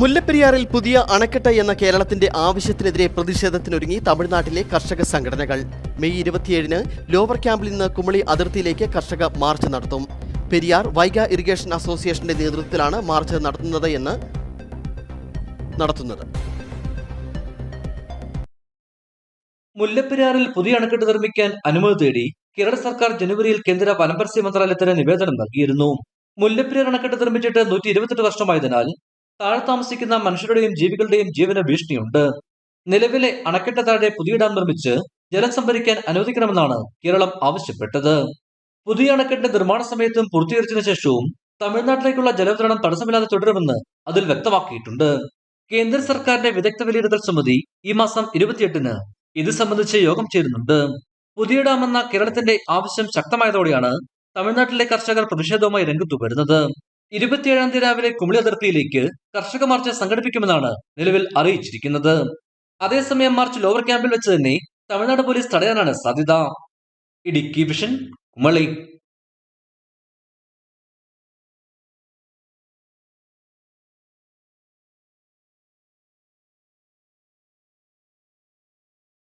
മുല്ലപ്പെരിയാറിൽ പുതിയ അണക്കെട്ട് എന്ന കേരളത്തിന്റെ ആവശ്യത്തിനെതിരെ പ്രതിഷേധത്തിനൊരുങ്ങി തമിഴ്നാട്ടിലെ കർഷക സംഘടനകൾ. മെയ് ഇരുപത്തിയേഴിന് ലോവർ ക്യാമ്പിൽ നിന്ന് കുമളി അതിർത്തിയിലേക്ക് കർഷക മാർച്ച് നടത്തും. പെരിയാർ വൈഗ ഇറിഗേഷൻ അസോസിയേഷന്റെ നേതൃത്വത്തിലാണ് മാർച്ച് നടത്തുന്നത് എന്ന് നടത്തുന്നത്. മുല്ലപ്പെരിയാറിൽ പുതിയ അണക്കെട്ട് നിർമ്മിക്കാൻ അനുമതി തേടി കേരള സർക്കാർ ജനുവരിയിൽ കേന്ദ്ര വനപരസ്യ മന്ത്രാലയത്തിന് നിവേദനം നൽകിയിരുന്നു. മുല്ലപ്പെരിയാർ അണക്കെട്ട് നിർമ്മിച്ചിട്ട് നൂറ്റി ഇരുപത്തെട്ട് വർഷമായതിനാൽ താഴെ താമസിക്കുന്ന മനുഷ്യരുടെയും ജീവികളുടെയും ജീവന ഭീഷണിയുണ്ട്. നിലവിലെ അണക്കെട്ട് താഴെ പുതിയ ഡാം നിർമ്മിച്ച് ജലം സംഭരിക്കാൻ അനുവദിക്കണമെന്നാണ് കേരളം ആവശ്യപ്പെട്ടത്. പുതിയ അണക്കെട്ടിന്റെ നിർമ്മാണ സമയത്തും പൂർത്തീകരിച്ചതിനു ശേഷവും തമിഴ്നാട്ടിലേക്കുള്ള ജലവിതരണം തടസ്സമില്ലാതെ തുടരുമെന്ന് അതിൽ വ്യക്തമാക്കിയിട്ടുണ്ട്. കേന്ദ്ര സർക്കാരിന്റെ വിദഗ്ധ വിലയിരുത്തൽ സമിതി ഈ മാസം ഇരുപത്തിയെട്ടിന് ഇത് സംബന്ധിച്ച് യോഗം ചേരുന്നുണ്ട്. പുതിയ ഡാം എന്ന കേരളത്തിന്റെ ആവശ്യം ശക്തമായതോടെയാണ് തമിഴ്നാട്ടിലെ കർഷകർ പ്രതിഷേധവുമായി രംഗത്തു വരുന്നത് ഇരുപത്തിയേഴാം തീയതി രാവിലെ കുമിളി അതിർത്തിയിലേക്ക് കർഷക മാർച്ച് സംഘടിപ്പിക്കുമെന്നാണ് നിലവിൽ അറിയിച്ചിരിക്കുന്നത്. അതേസമയം മാർച്ച് ലോവർ ക്യാമ്പിൽ വെച്ച് തന്നെ തമിഴ്നാട് പോലീസ് തടയാനാണ് സാധ്യത. ഇടുക്കി വിഷൻ കുമളി.